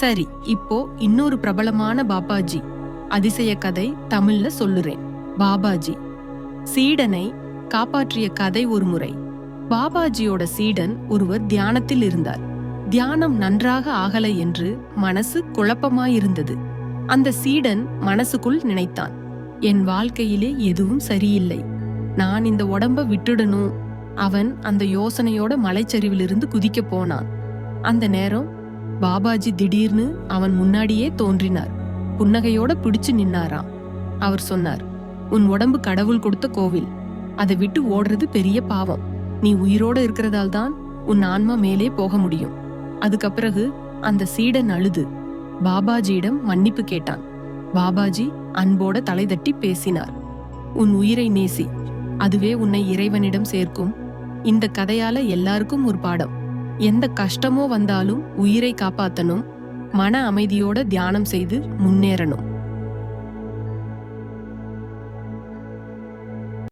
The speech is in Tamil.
சரி இப்போ இன்னொரு பிரபலமான பாபாஜி. அதிசய கதை தமிழ்ல சொல்லுறேன். பாபாஜி. சீடனை காப்பாற்றிய கதை ஒரு முறை. பாபாஜியோட சீடன் ஒருவர் தியானத்தில் இருந்தார். தியானம் நன்றாக ஆகல என்று மனசு குழப்பமாயிருந்தது. அந்த சீடன் மனசுக்குள் நினைத்தான். என் வாழ்க்கையிலே எதுவும் சரியில்லை. நான் இந்த உடம்ப விட்டுடணும். அவன் அந்த யோசனையோட மலைச்சரிவிலிருந்து குதிக்க போனான். அந்த நேரம் பாபாஜி திடீர்னு அவன் முன்னாடியே தோன்றினார். புன்னகையோட பிடிச்சு நின்னாராம். அவர் சொன்னார் உன் உடம்பு கடவுள் கொடுத்த கோவில். அதை விட்டு ஓடுறது பெரிய பாவம். நீ உயிரோட இருக்கிறதால் தான் உன் ஆன்மா மேலே போக முடியும். அதுக்கப்பிறகு அந்த சீடன் அழுது. பாபாஜியிடம் மன்னிப்பு கேட்டான். பாபாஜி அன்போட தலை தட்டி பேசினார். உன் உயிரை நேசி. அதுவே உன்னை இறைவனிடம் சேர்க்கும். இந்த கதையால எல்லாருக்கும் ஒரு பாடம். எந்த கஷ்டமோ வந்தாலும் உயிரை காப்பாத்தணும். மன அமைதியோட தியானம் செய்து முன்னேறணும்.